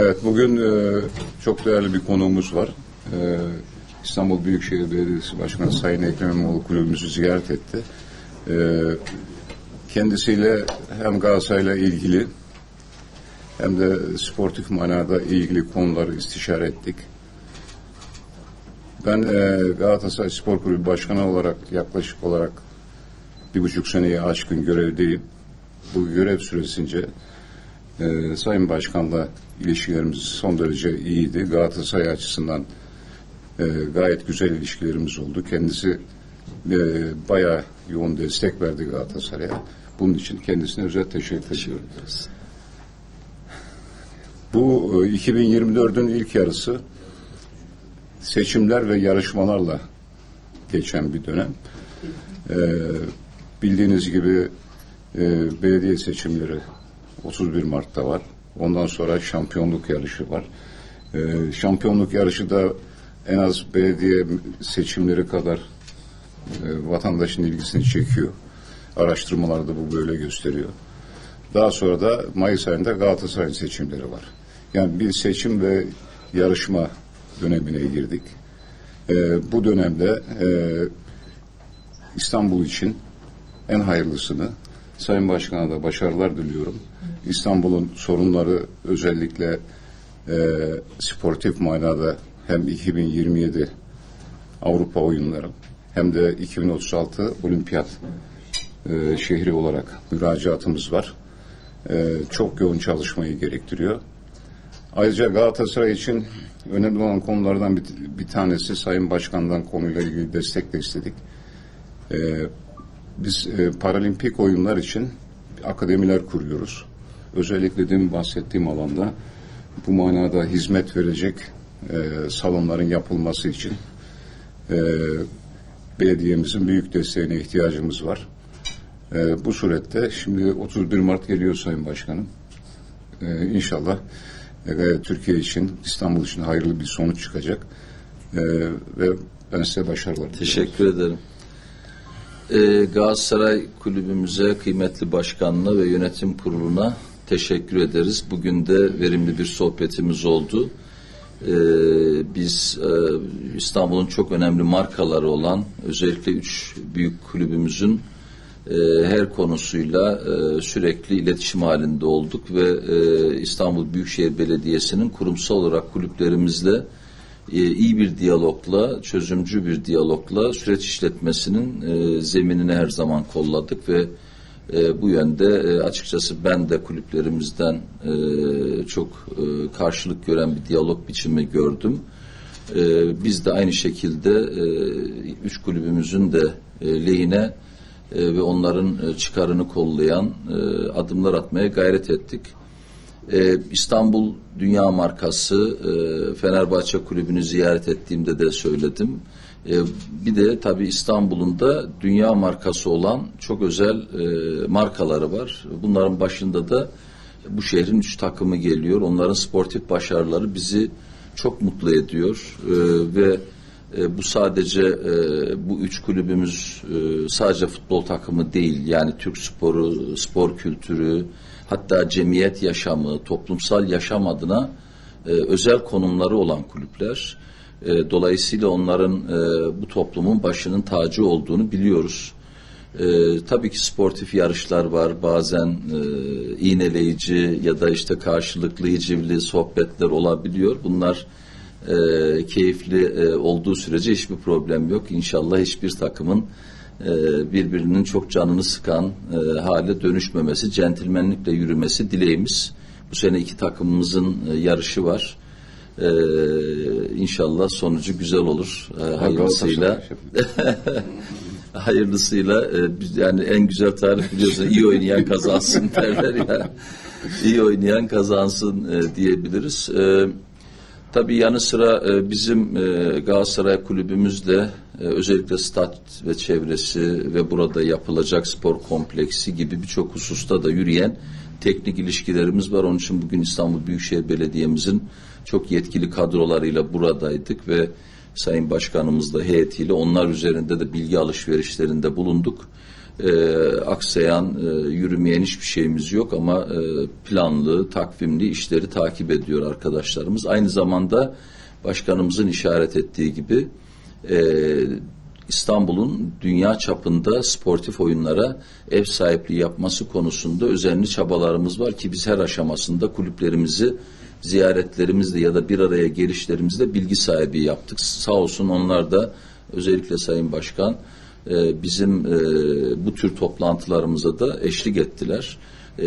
Evet, bugün e, çok değerli bir konuğumuz var. E, İstanbul Büyükşehir Belediyesi Başkanı Sayın Ekrem İmamoğlu kulübümüzü ziyaret etti. E, kendisiyle hem Galatasaray'la ilgili hem de sportif manada ilgili konuları istişare ettik. Ben e, Galatasaray Spor Kulübü Başkanı olarak yaklaşık olarak bir buçuk seneyi aşkın görevdeyim. Bu görev süresince e, Sayın Başkan'la ilişkilerimiz son derece iyiydi. Galatasaray açısından e, gayet güzel ilişkilerimiz oldu. Kendisi e, bayağı yoğun destek verdi Galatasaray'a. Bunun için kendisine özel teşekkür ediyorum. Bu e, 2024'ün ilk yarısı seçimler ve yarışmalarla geçen bir dönem. E, bildiğiniz gibi e, belediye seçimleri 31 Mart'ta var. Ondan sonra şampiyonluk yarışı var. E, şampiyonluk yarışı da en az belediye seçimleri kadar e, vatandaşın ilgisini çekiyor. Araştırmalarda bu böyle gösteriyor. Daha sonra da Mayıs ayında Galatasaray seçimleri var. Yani bir seçim ve yarışma dönemine girdik. E, bu dönemde e, İstanbul için en hayırlısını Sayın Başkan'a da başarılar diliyorum. İstanbul'un sorunları özellikle e, sportif manada hem 2027 Avrupa oyunları hem de 2036 olimpiyat e, şehri olarak müracaatımız var. E, çok yoğun çalışmayı gerektiriyor. Ayrıca Galatasaray için önemli olan konulardan bir, bir tanesi Sayın Başkan'dan konuyla ilgili destek de istedik. E, biz e, paralimpik oyunlar için akademiler kuruyoruz. Özellikle demin bahsettiğim alanda bu manada hizmet verecek e, salonların yapılması için e, belediyemizin büyük desteğine ihtiyacımız var. E, bu surette şimdi 31 Mart geliyor Sayın Başkanım. E, inşallah e, Türkiye için, İstanbul için hayırlı bir sonuç çıkacak. E, ve ben size başarılar diliyorum. Teşekkür ederim. Ee, Galatasaray kulübümüze, kıymetli başkanına ve yönetim kuruluna teşekkür ederiz. Bugün de verimli bir sohbetimiz oldu. Ee, biz e, İstanbul'un çok önemli markaları olan özellikle üç büyük kulübümüzün e, her konusuyla e, sürekli iletişim halinde olduk ve e, İstanbul Büyükşehir Belediyesi'nin kurumsal olarak kulüplerimizle e, iyi bir diyalogla, çözümcü bir diyalogla süreç işletmesinin e, zeminini her zaman kolladık ve e, bu yönde e, açıkçası ben de kulüplerimizden e, çok e, karşılık gören bir diyalog biçimi gördüm. E, biz de aynı şekilde e, üç kulübümüzün de e, lehine e, ve onların e, çıkarını kollayan e, adımlar atmaya gayret ettik. Ee, İstanbul Dünya Markası e, Fenerbahçe Kulübü'nü ziyaret ettiğimde de söyledim. E, bir de tabii İstanbul'un da dünya markası olan çok özel e, markaları var. Bunların başında da bu şehrin üç takımı geliyor. Onların sportif başarıları bizi çok mutlu ediyor e, ve e, bu sadece e, bu üç kulübümüz e, sadece futbol takımı değil. Yani Türk sporu, spor kültürü, hatta cemiyet yaşamı, toplumsal yaşam adına e, özel konumları olan kulüpler. E, dolayısıyla onların e, bu toplumun başının tacı olduğunu biliyoruz. E, tabii ki sportif yarışlar var. Bazen e, iğneleyici ya da işte karşılıklı hicivli sohbetler olabiliyor. Bunlar e, keyifli e, olduğu sürece hiçbir problem yok. İnşallah hiçbir takımın e, birbirinin çok canını sıkan e, hale dönüşmemesi, centilmenlikle yürümesi dileğimiz. Bu sene iki takımımızın e, yarışı var. E, inşallah sonucu güzel olur. E, hayırlısıyla. hayırlısıyla e, yani en güzel tarif biliyorsun iyi oynayan kazansın derler ya. İyi oynayan kazansın e, diyebiliriz. E, Tabii yanı sıra e, bizim e, Galatasaray kulübümüzde e, özellikle stat ve çevresi ve burada yapılacak spor kompleksi gibi birçok hususta da yürüyen teknik ilişkilerimiz var. Onun için bugün İstanbul Büyükşehir Belediye'mizin çok yetkili kadrolarıyla buradaydık ve Sayın Başkanımızla heyetiyle onlar üzerinde de bilgi alışverişlerinde bulunduk. e, aksayan, e, yürümeyen hiçbir şeyimiz yok ama e, planlı, takvimli işleri takip ediyor arkadaşlarımız. Aynı zamanda başkanımızın işaret ettiği gibi e, İstanbul'un dünya çapında sportif oyunlara ev sahipliği yapması konusunda özenli çabalarımız var ki biz her aşamasında kulüplerimizi ziyaretlerimizle ya da bir araya gelişlerimizle bilgi sahibi yaptık. Sağ olsun onlar da özellikle Sayın Başkan e, bizim e, bu tür toplantılarımıza da eşlik ettiler. E,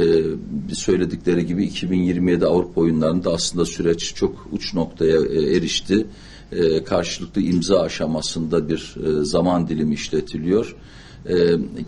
söyledikleri gibi 2027 Avrupa oyunlarında aslında süreç çok uç noktaya erişti. Karşılıklı imza aşamasında bir zaman dilimi işletiliyor.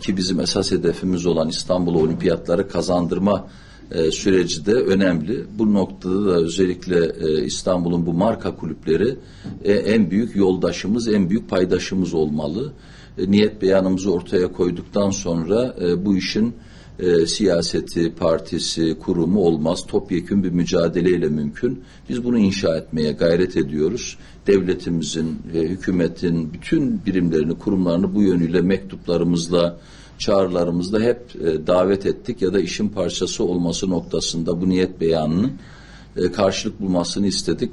Ki bizim esas hedefimiz olan İstanbul Olimpiyatları kazandırma e, süreci de önemli. Bu noktada da özellikle e, İstanbul'un bu marka kulüpleri e, en büyük yoldaşımız, en büyük paydaşımız olmalı. E, niyet beyanımızı ortaya koyduktan sonra e, bu işin e, siyaseti, partisi, kurumu olmaz. Topyekün bir mücadeleyle mümkün. Biz bunu inşa etmeye gayret ediyoruz. Devletimizin, e, hükümetin bütün birimlerini, kurumlarını bu yönüyle mektuplarımızla, çağrılarımızda hep e, davet ettik ya da işin parçası olması noktasında bu niyet beyanının e, karşılık bulmasını istedik.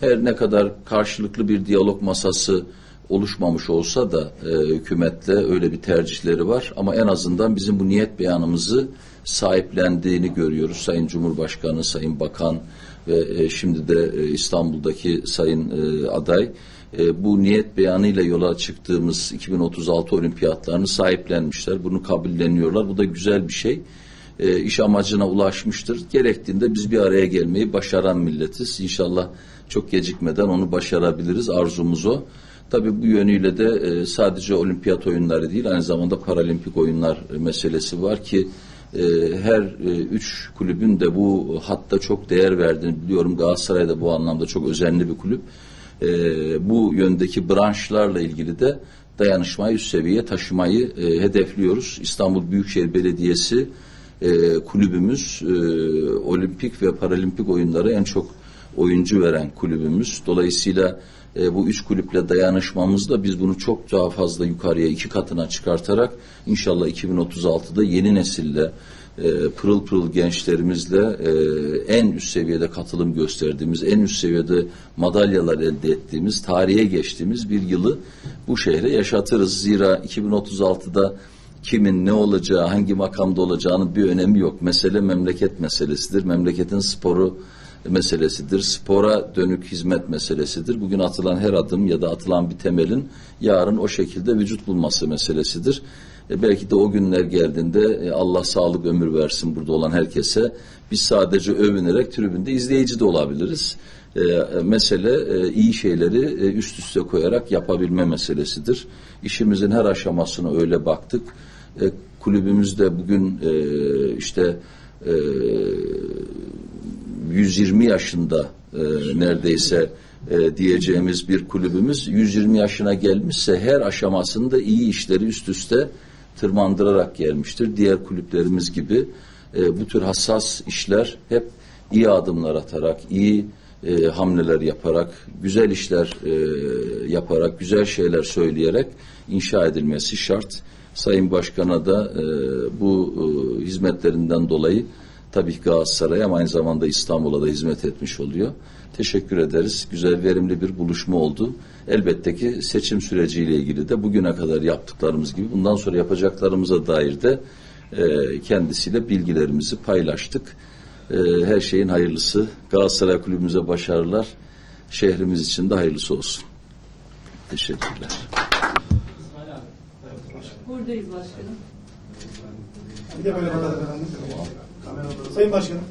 Her ne kadar karşılıklı bir diyalog masası oluşmamış olsa da e, hükümetle öyle bir tercihleri var ama en azından bizim bu niyet beyanımızı sahiplendiğini görüyoruz. Sayın Cumhurbaşkanı, Sayın Bakan ve e, şimdi de e, İstanbul'daki Sayın e, aday e, bu niyet beyanıyla yola çıktığımız 2036 olimpiyatlarını sahiplenmişler. Bunu kabulleniyorlar. Bu da güzel bir şey. E, iş amacına ulaşmıştır. Gerektiğinde biz bir araya gelmeyi başaran milletiz. İnşallah çok gecikmeden onu başarabiliriz. Arzumuz o. Tabii bu yönüyle de e, sadece olimpiyat oyunları değil aynı zamanda paralimpik oyunlar e, meselesi var ki e, her üç kulübün de bu hatta çok değer verdiğini biliyorum. Galatasaray da bu anlamda çok özenli bir kulüp. Bu yöndeki branşlarla ilgili de dayanışmayı üst seviyeye taşımayı hedefliyoruz. İstanbul Büyükşehir Belediyesi kulübümüz olimpik ve paralimpik oyunlara en çok oyuncu veren kulübümüz. Dolayısıyla e, bu üç kulüple dayanışmamızda biz bunu çok daha fazla yukarıya iki katına çıkartarak inşallah 2036'da yeni nesille e, pırıl pırıl gençlerimizle e, en üst seviyede katılım gösterdiğimiz, en üst seviyede madalyalar elde ettiğimiz, tarihe geçtiğimiz bir yılı bu şehre yaşatırız. Zira 2036'da kimin ne olacağı, hangi makamda olacağının bir önemi yok. Mesele memleket meselesidir. Memleketin sporu meselesidir. Spora dönük hizmet meselesidir. Bugün atılan her adım ya da atılan bir temelin yarın o şekilde vücut bulması meselesidir. E belki de o günler geldiğinde e, Allah sağlık ömür versin burada olan herkese. Biz sadece övünerek tribünde izleyici de olabiliriz. E, mesele e, iyi şeyleri e, üst üste koyarak yapabilme meselesidir. İşimizin her aşamasına öyle baktık. E, kulübümüzde bugün e, işte e, 120 yaşında e, neredeyse e, diyeceğimiz bir kulübümüz 120 yaşına gelmişse her aşamasında iyi işleri üst üste tırmandırarak gelmiştir. Diğer kulüplerimiz gibi e, bu tür hassas işler hep iyi adımlar atarak, iyi e, hamleler yaparak, güzel işler e, yaparak, güzel şeyler söyleyerek inşa edilmesi şart. Sayın Başkan'a da e, bu e, hizmetlerinden dolayı tabii ki Galatasaray'a ama aynı zamanda İstanbul'a da hizmet etmiş oluyor. Teşekkür ederiz. Güzel, verimli bir buluşma oldu. Elbette ki seçim süreciyle ilgili de bugüne kadar yaptıklarımız gibi bundan sonra yapacaklarımıza dair de e, kendisiyle bilgilerimizi paylaştık. E, her şeyin hayırlısı. Galatasaray kulübümüze başarılar. Şehrimiz için de hayırlısı olsun. Teşekkürler. Buradayız başkanım. Bir de böyle bakalım. Sayın Başkanım.